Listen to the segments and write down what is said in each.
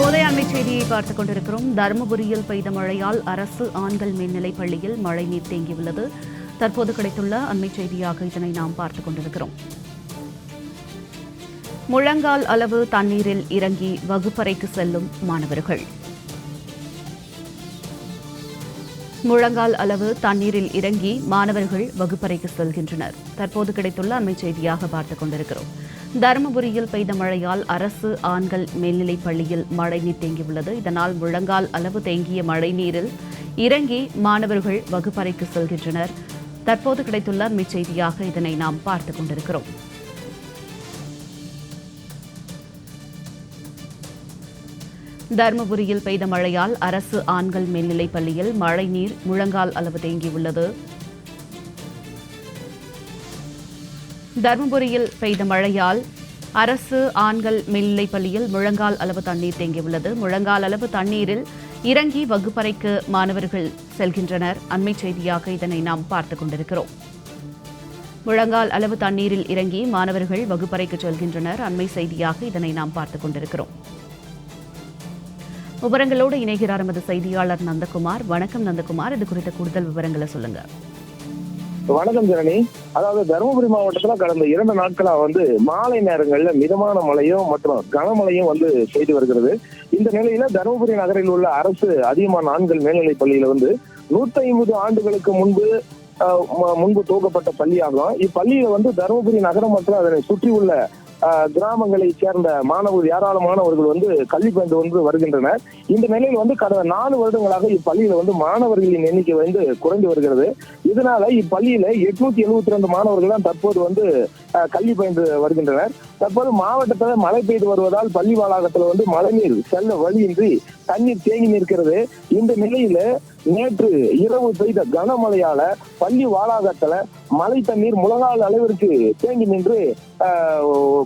கோதையாண்மை செய்தியை பார்த்துக் கொண்டிருக்கிறோம். தருமபுரியில் பெய்த மழையால் அரசு ஆண்கள் மேல்நிலைப் பள்ளியில் மழை நீர் தேங்கியுள்ளது. தற்போது கிடைத்துள்ள அண்மை செய்தியாக இதனை நாம் பார்த்துக் கொண்டிருக்கிறோம். முழங்கால் அளவு தண்ணீரில் இறங்கி வகுப்பறைக்கு செல்லும் மாணவர்கள். முழங்கால் அளவு தண்ணீரில் இறங்கி மாணவர்கள் வகுப்பறைக்கு செல்கின்றனர். தற்போது கிடைத்துள்ள அண்மை செய்தியாக பார்த்துக் கொண்டிருக்கிறோம். தருமபுரியில் பெய்த மழையால் அரசு ஆண்கள் மேல்நிலைப் பள்ளியில் மழைநீர் தேங்கியுள்ளது. இதனால் முழங்கால் அளவு தேங்கிய மழைநீரில் இறங்கி மாணவர்கள் வகுப்பறைக்கு செல்கின்றனர். தற்போது கிடைத்துள்ள மிச்செய்தியாக இதனை நாம் பார்த்துக் கொண்டிருக்கிறோம். தருமபுரியில் பெய்த மழையால் அரசு ஆண்கள் மேல்நிலைப் பள்ளியில் மழைநீர் முழங்கால் அளவு தேங்கியுள்ளது. தருமபுரியில் பெய்த மழையால் அரசு ஆண்கள் மேல்நிலைப் பள்ளியில் முழங்கால் அளவு தண்ணீர் தேங்கியுள்ளது. முழங்கால் அளவு தண்ணீரில் இறங்கி வகுப்பறைக்கு மாணவர்கள் செல்கின்றனர். அண்மை செய்தியாக இதனை நாம் பார்த்துக் கொண்டிருக்கிறோம். முழங்கால் அளவு தண்ணீரில் இறங்கி மாணவர்கள் வகுப்பறைக்கு செல்கின்றனர். அண்மை செய்தியாக இதனை நாம் பார்த்துக் கொண்டிருக்கிறோம். விவரங்களோடு இணைகிறார் எமது செய்தியாளர் நந்தகுமார். வணக்கம் நந்தகுமார். இது குறித்த கூடுதல் விவரங்களை சொல்லுங்கள் வணக்கம் ஜனனி. அதாவது தருமபுரி மாவட்டத்துல கடந்த இரண்டு நாட்களா வந்து மாலை நேரங்கள்ல மிதமான மழையும் மற்றும் கனமழையும் வந்து பெய்து வருகிறது. இந்த நிலையில தருமபுரி நகரில் உள்ள அரசு அதிகமான ஆண்கள் மேல்நிலைப் பள்ளியில வந்து நூத்தி ஐம்பது ஆண்டுகளுக்கு முன்பு முன்பு துவக்கப்பட்ட பள்ளியாகும். இப்பள்ளியில வந்து தருமபுரி நகரம் மற்றும் அதனை சுற்றியுள்ள கிராமங்களை கிராமங்களைச் சேர்ந்த மாணவர்கள் ஏராளமானவர்கள் வந்து கல்வி பயின்று வந்து வருகின்றனர். இந்த நிலையில் வந்து கடந்த நாலு வருடங்களாக இப்பள்ளியில வந்து மாணவர்களின் எண்ணிக்கை வந்து குறைந்து வருகிறது. இதனால இப்பள்ளியில எட்நூத்தி எழுபத்தி ரெண்டு மாணவர்கள் தான் தற்போது வந்து கல்வி பயின்று வருகின்றனர். தற்போது மாவட்டத்தில் மழை பெய்து வருவதால் பள்ளி வளாகத்துல வந்து மழைநீர் செல்ல வழியின்றி தண்ணீர் தேங்கி நிற்கிறது. இந்த நிலையில நேற்று இரவு பெய்த கனமழையால பள்ளி வளாகத்துல மழை தண்ணீர் முழங்கால் அளவிற்கு தேங்கி நின்று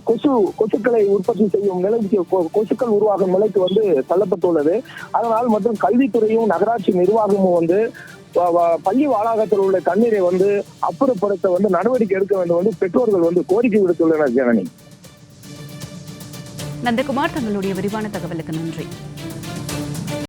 கொசு கொசுக்களை உற்பத்தி செய்யும் நிலைக்கு கொ- கொசுக்கள் உருவாகும் நிலைக்கு வந்து தள்ளப்பட்டுள்ளது. அதனால் மற்றும் கல்வித்துறையும் நகராட்சி நிர்வாகமும் வந்து வ- பள்ளி வளாகத்தில் உள்ள தண்ணீரை வந்து அப்புறப்படுத்த வந்து நடவடிக்கை எடுக்க வேண்டும் வந்து பெற்றோர்கள் வந்து கோரிக்கை விடுத்துள்ளனர் ஜனனி. நந்தகுமார் தங்களுடைய விரிவான தகவலுக்கு நன்றி.